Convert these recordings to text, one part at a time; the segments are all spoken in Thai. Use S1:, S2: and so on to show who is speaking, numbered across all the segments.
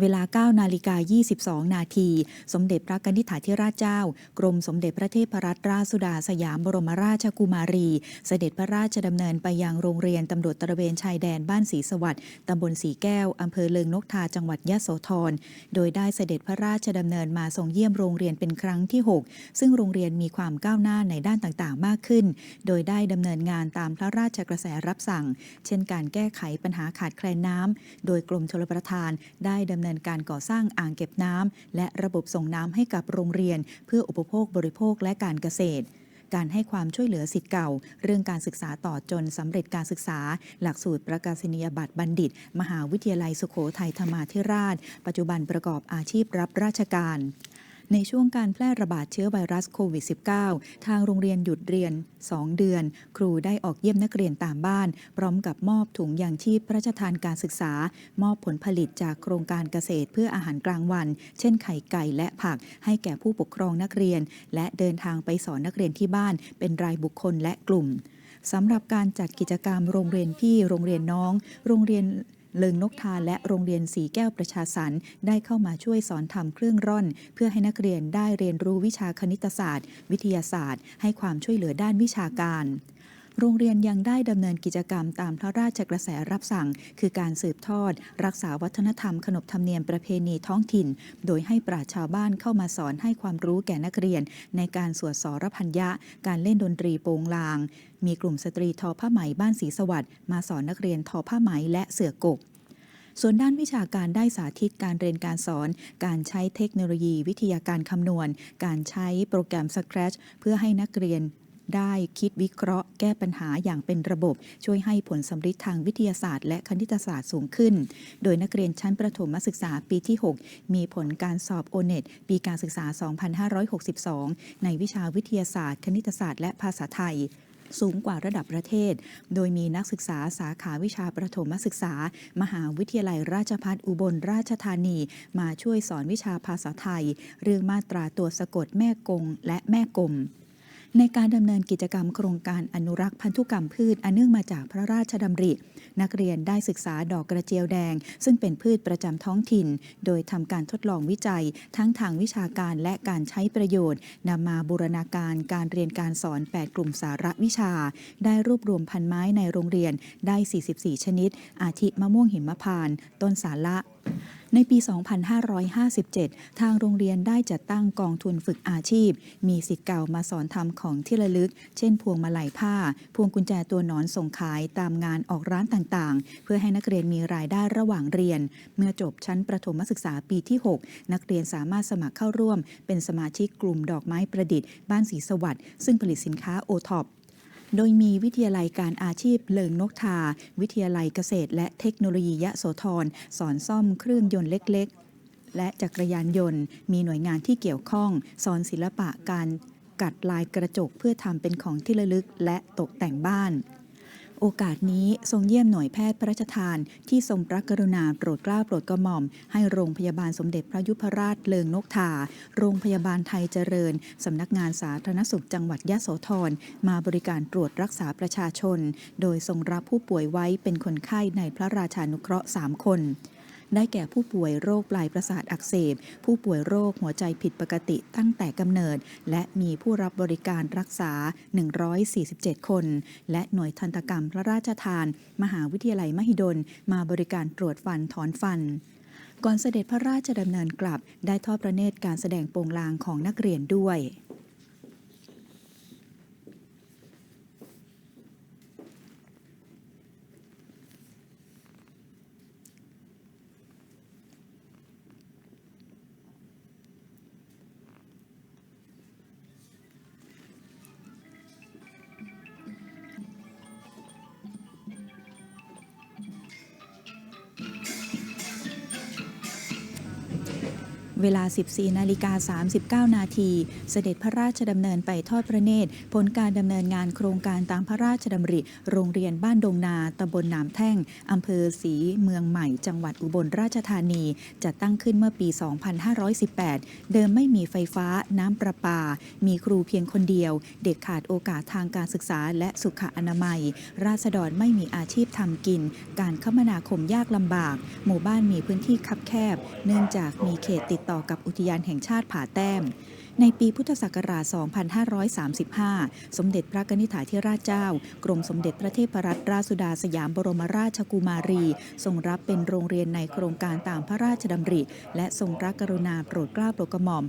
S1: เวลา 9 นาฬิกา 22 นาที สมเด็จพระนิธิถาธิราชเจ้า กรมสมเด็จพระเทพรัตนราชสุดาสยามบรมราชกุมารี เสด็จพระราชดำเนินไปยังโรงเรียนตำรวจตระเวนชายแดนบ้านศรีสวัสดิ์ตำบลสีแก้วอำเภอเลิงนกทาจังหวัดยะโสธร โดยได้เสด็จพระราชดำเนินมาทรงเยี่ยมโรงเรียนเป็นครั้งที่ 6 ซึ่งโรงเรียนมีความก้าวหน้าในด้านต่างๆ มากขึ้น โดยได้ดำเนินงานตามพระราชกระแสรับสั่ง เช่น การแก้ไขปัญหาขาดแคลนน้ำโดยกรมชลประทานได้ดำเนินการก่อสร้างอ่างเก็บน้ำและระบบส่งน้ำให้กับโรงเรียน เพื่ออุปโภคบริโภคและการเกษตรการให้ความช่วยเหลือสิทธิ์เก่า เรื่องการศึกษาต่อจนสำเร็จการศึกษา หลักสูตรประกาศนียบัตรบัณฑิต มหาวิทยาลัยสุโขทัยธรรมาธิราช ปัจจุบันประกอบอาชีพรับราชการ ในช่วงการแพร่ระบาดเชื้อไวรัสโควิด -19 ทางโรงเรียนหยุดเรียน 2 เดือน ครูได้ออกเยี่ยมนักเรียนตามบ้าน พร้อมกับมอบถุงยางชีพพระราชทานการศึกษา มอบผลผลิตจากโครงการเกษตรเพื่ออาหารกลางวัน เช่นไข่ไก่และผักให้แก่ผู้ปกครองนักเรียน และเดินทางไปสอนนักเรียนที่บ้าน เป็นรายบุคคลและกลุ่มสำหรับการจัดกิจกรรมโรงเรียนพี่โรงเรียนน้อง โรงเรียน เลิงนกทาและโรงเรียนสีแก้วประชาสรรค์ได้เข้ามาช่วยสอนทำเครื่องร่อน เพื่อให้นักเรียนได้เรียนรู้วิชาคณิตศาสตร์ วิทยาศาสตร์ ให้ความช่วยเหลือด้านวิชาการ โรงเรียนยังได้ดำเนินกิจกรรมตามพระราชกระแสรับสั่ง คือการสืบทอด รักษาวัฒนธรรมขนบธรรมเนียมประเพณีท้องถิ่น โดยให้ปราชชาวบ้านเข้ามาสอนให้ความรู้แก่นักเรียน ในการสวดสรพัญญะ การเล่นดนตรีโปงลาง มีกลุ่มสตรีทอผ้าไหมบ้านศรีสวัสดิ์มาสอนนักเรียนทอผ้าไหมและเสือกกส่วนด้านวิชาการได้สาธิตการเรียนการสอน การใช้เทคโนโลยีวิทยาการคำนวณ การใช้โปรแกรม Scratch เพื่อให้นักเรียน ได้คิดวิเคราะห์ แก้ปัญหาอย่างเป็นระบบ ช่วยให้ผลสำฤทธิ์ทางวิทยาศาสตร์ และคณิตศาสตร์สูงขึ้น โดยนักเรียนชั้นประถมศึกษาปีที่ 6 มีผลการสอบโอเน็ตปีการศึกษา 2562 ในวิชาวิทยาศาสตร์ คณิตศาสตร์ และภาษาไทยสูงกว่าระดับประเทศ โดยมีนักศึกษาสาขาวิชาประถมศึกษา มหาวิทยาลัยราชภัฏอุบลราชธานี มาช่วยสอนวิชาภาษาไทย เรื่องมาตราตัวสะกดแม่กงและแม่กลม ในการดำเนินกิจกรรมโครงการอนุรักษ์พันธุกรรมพืชอันเนื่องมาจากพระราชดำริ นักเรียนได้ศึกษาดอกกระเจียวแดง ซึ่งเป็นพืชประจำท้องถิ่น โดยทำการทดลองวิจัย ทั้งทางวิชาการและการใช้ประโยชน์นำมาบูรณาการการเรียนการสอน 8 กลุ่มสาระวิชา ได้รวบรวมพันไม้ในโรงเรียนได้ 44 ชนิด อาทิมะม่วงหิมพานต์ต้นสาละ ในปี 2557 ทางโรงเรียนได้จัดตั้งกองทุนฝึกอาชีพ มีสิทธิ์เก่ามาสอนทำของที่ระลึก เช่น พวงมาลัยผ้า พวงกุญแจตัวหนอนส่งขายตามงานออกร้านต่างๆ เพื่อให้นักเรียนมีรายได้ระหว่างเรียน เมื่อจบชั้นประถมศึกษาปีที่ 6 นักเรียนสามารถสมัครเข้าร่วม เป็นสมาชิกกลุ่มดอกไม้ประดิษฐ์บ้านศรีสวัสดิ์ซึ่งผลิตสินค้าโอท็อป โดยมีวิทยาลัยการอาชีพเลิงนกทา วิทยาลัยเกษตร และเทคโนโลยียะโสธรสอนซ่อมเครื่องยนต์เล็ก ๆ และจักรยานยนต์ มีหน่วยงานที่เกี่ยวข้อง สอนศิลปะการกัดลายกระจกเพื่อทำเป็นของที่ระลึกและตกแต่งบ้าน โอกาสนี้ทรงเยี่ยมหน่วยแพทย์พระราชทานที่ทรงพระกรุณาโปรดเกล้าโปรดกระหม่อม ให้โรงพยาบาลสมเด็จพระยุพราชเลิงนกทา โรงพยาบาลไทยเจริญ สำนักงานสาธารณสุขจังหวัดยะโสธรมาบริการตรวจรักษาประชาชน โดยทรงรับผู้ป่วยไว้เป็นคนไข้ในพระราชานุเคราะห์3คน ได้แก่ผู้ป่วยโรคปลายประสาทอักเสบ ผู้ป่วยโรคหัวใจผิดปกติตั้งแต่กำเนิด และมีผู้รับบริการรักษา 147 คน และหน่วยทันตกรรมพระราชทาน มหาวิทยาลัยมหิดล มาบริการตรวจฟันถอนฟันก่อนเสด็จพระราชดำเนินกลับ ได้ทอดพระเนตรการแสดงโปงลางของนักเรียนด้วย เวลา 14 นาฬิกา 39 นาที เสด็จพระราชดำเนินไปทอดพระเนตร ผลการดำเนินงานโครงการตามพระราชดำริ โรงเรียนบ้านดงนาตำบลหนามแท่งอำเภอศรีเมืองใหม่ จังหวัดอุบลราชธานี จัดตั้งขึ้นเมื่อปี 2518 เดิมไม่มีไฟฟ้าน้ำประปา มีครูเพียงคนเดียว เด็กขาดโอกาสทางการศึกษาและสุขอนามัย ราษฎรไม่มีอาชีพทำกิน การคมนาคมยากลำบาก หมู่บ้านมีพื้นที่คับแคบ เนื่องจากมีเขตติดต่อกับอุทยานแห่งชาติผาแต้ม ในปีพุทธศักราช 2535 สมเด็จพระนิษฐาธิราชเจ้า กรมสมเด็จพระเทพรัตนราชสุดาสยามบรมราชกุมารี ทรงรับเป็นโรงเรียนในโครงการตามพระราชดำริ และทรงพระกรุณาโปรดเกล้าโปรดกระหม่อม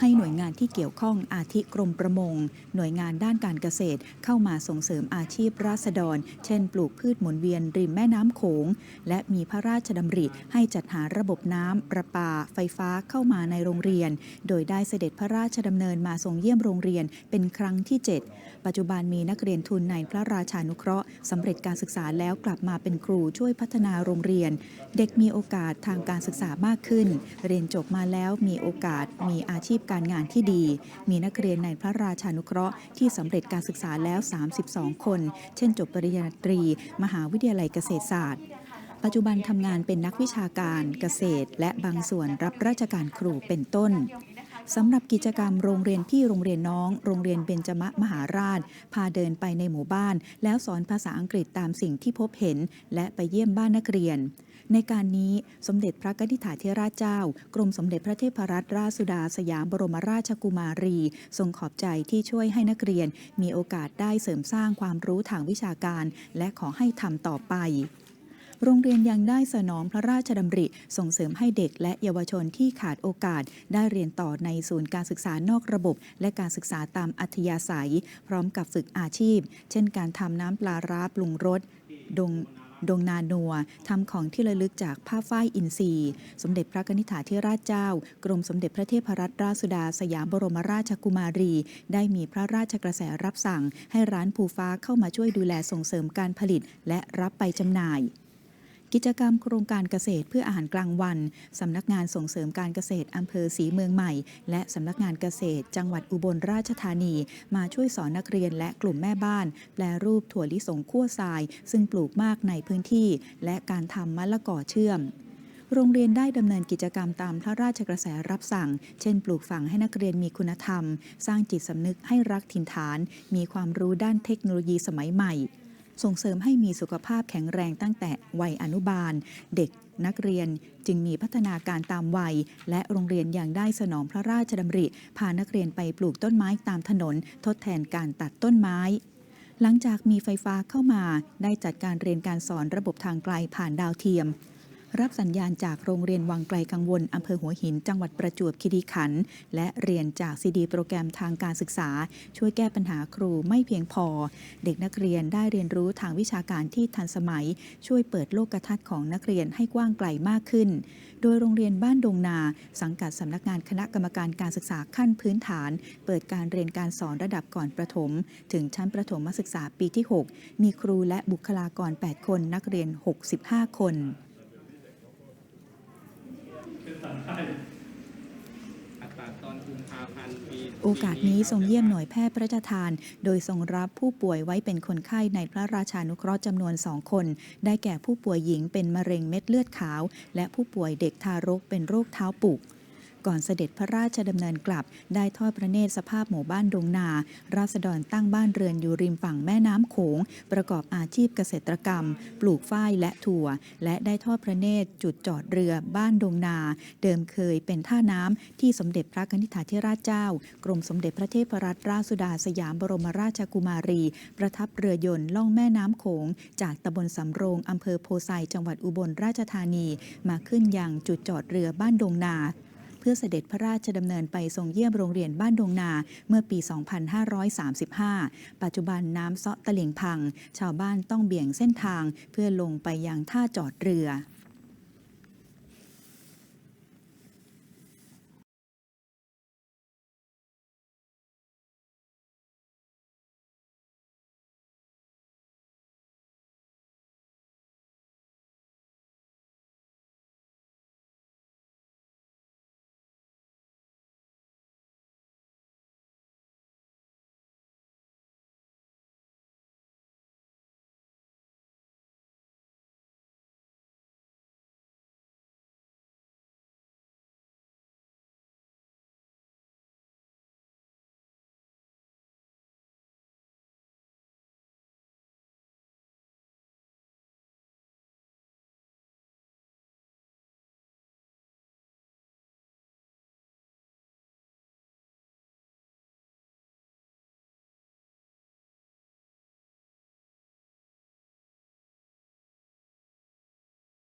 S1: ให้หน่วยงานที่เกี่ยวข้องอาทิกรมประมง หน่วยงานด้านการเกษตรเข้ามาส่งเสริมอาชีพราษฎร เช่น ปลูกพืชหมุนเวียนริมแม่น้ำโขง และมีพระราชดำริให้จัดหาระบบน้ำประปา ไฟฟ้าเข้ามาในโรงเรียน โดยได้เสด็จพระราชดำเนินมาทรงเยี่ยมโรงเรียนเป็นครั้งที่ 7 ปัจจุบันมีนักเรียนทุนในพระราชานุเคราะห์สำเร็จการศึกษาแล้วกลับมาเป็นครูช่วยพัฒนาโรงเรียน เด็กมีโอกาสทางการศึกษามากขึ้น เรียนจบมาแล้วมีโอกาสมีอาชีพการงานที่ดี มีนักเรียนในพระราชานุเคราะห์ที่สำเร็จการศึกษาแล้ว 32 คน เช่นจบปริญญาตรี มหาวิทยาลัยเกษตรศาสตร์ ปัจจุบันทำงานเป็นนักวิชาการเกษตร และบางส่วนรับราชการครูเป็นต้นสำหรับกิจกรรมโรงเรียนพี่โรงเรียนน้อง โรงเรียนเบญจมะมหาราช พาเดินไปในหมู่บ้าน แล้วสอนภาษาอังกฤษตามสิ่งที่พบเห็น และไปเยี่ยมบ้านนักเรียน ในการนี้สมเด็จพระกนิษฐาธิราชเจ้า กรมสมเด็จพระเทพรัตนราชสุดาสยามบรมราชกุมารี ทรงขอบใจที่ช่วยให้นักเรียน มีโอกาสได้เสริมสร้างความรู้ทางวิชาการ และขอให้ทำต่อไปโรงเรียนยังได้สนองพระราชดำริ ส่งเสริมให้เด็กและเยาวชนที่ขาดโอกาส ได้เรียนต่อในศูนย์การศึกษานอกระบบ และการศึกษาตามอัธยาศัย พร้อมกับฝึกอาชีพ เช่นการทำน้ำปลาร้าปรุงรสดง ดงนานัวทำของที่ระลึกจากผ้าฝ้ายอินทรีย์ สมเด็จพระกนิษฐาธิราชเจ้า กรมสมเด็จพระเทพรัตนราชสุดาสยามบรมราชกุมารี ได้มีพระราชกระแสรับสั่ง ให้ร้านภูฟ้าเข้ามาช่วยดูแลส่งเสริมการผลิต และรับไปจำหน่าย กิจกรรมโครงการเกษตรเพื่ออาหารกลางวัน สำนักงานส่งเสริมการเกษตรอำเภอศรีเมืองใหม่ และสำนักงานเกษตร จังหวัดอุบลราชธานี มาช่วยสอนนักเรียนและกลุ่มแม่บ้าน แปลรูปถั่วลิสงคั่วทราย ซึ่งปลูกมากในพื้นที่ และการทำมะละกอเชื่อมโรงเรียนได้ดำเนินกิจกรรมตามพระราชกระแสรับสั่ง เช่น ปลูกฝังให้นักเรียนมีคุณธรรม สร้างจิตสำนึกให้รักถิ่นฐาน มีความรู้ด้านเทคโนโลยีสมัยใหม่ ส่งเสริมให้มีสุขภาพแข็งแรงตั้งแต่วัยอนุบาล เด็กนักเรียนจึงมีพัฒนาการตามวัย และโรงเรียนยังได้สนองพระราชดำริ พานักเรียนไปปลูกต้นไม้ตามถนน ทดแทนการตัดต้นไม้หลังจากมีไฟฟ้าเข้ามา ได้จัดการเรียนการสอนระบบทางไกลผ่านดาวเทียม รับสัญญาณจากโรงเรียนวังไกลกังวลอำเภอหัวหิน จังหวัดประจวบคีรีขันธ์และเรียนจากซีดีโปรแกรมทางการศึกษา ช่วยแก้ปัญหาครูไม่เพียงพอ เด็กนักเรียนได้เรียนรู้ทางวิชาการที่ทันสมัย ช่วยเปิดโลกทัศน์ของนักเรียนให้กว้างไกลมากขึ้น โดยโรงเรียนบ้านดงนา สังกัดสำนักงานคณะกรรมการการศึกษาขั้นพื้นฐาน เปิดการเรียนการสอนระดับก่อนประถม ถึงชั้นประถมศึกษาปีที่ 6 มีครูและบุคลากร 8 คนนักเรียน 65 คน
S2: อัตราตอนกุมภาพันธ์ปี
S1: โอกาสนี้ทรงเยี่ยมหน่วยแพทย์พระราชทาน โดยทรงรับผู้ป่วยไว้เป็นคนไข้ในพระราชานุเคราะห์จำนวนสองคน ได้แก่ผู้ป่วยหญิงเป็นมะเร็งเม็ดเลือดขาว และผู้ป่วยเด็กทารกเป็นโรคเท้าปุก ก่อนเสด็จพระราชดำเนินกลับ ได้ทอดพระเนตรสภาพหมู่บ้านดงนา ราษฎรตั้งบ้านเรือนอยู่ริมฝั่งแม่น้ำโขง ประกอบอาชีพเกษตรกรรม ปลูกฝ้ายและถั่ว และได้ทอดพระเนตรจุดจอดเรือบ้านดงนา เดิมเคยเป็นท่าน้ำที่สมเด็จพระนิษฐาธิราชเจ้า กรมสมเด็จพระเทพรัตนราชสุดาสยามบรมราชกุมารี ประทับเรือยนต์ล่องแม่น้ำโขง จากตำบลสำโรงอำเภอโพไซจังหวัดอุบลราชธานี มาขึ้นยังจุดจอดเรือบ้านดงนา เพื่อเสด็จพระราชดำเนินไปทรงเยี่ยมโรงเรียนบ้านดงนาเมื่อปี 2535 ปัจจุบันน้ำเซาะตะลิ่งพัง ชาวบ้านต้องเบี่ยงเส้นทางเพื่อลงไปยังท่าจอดเรือ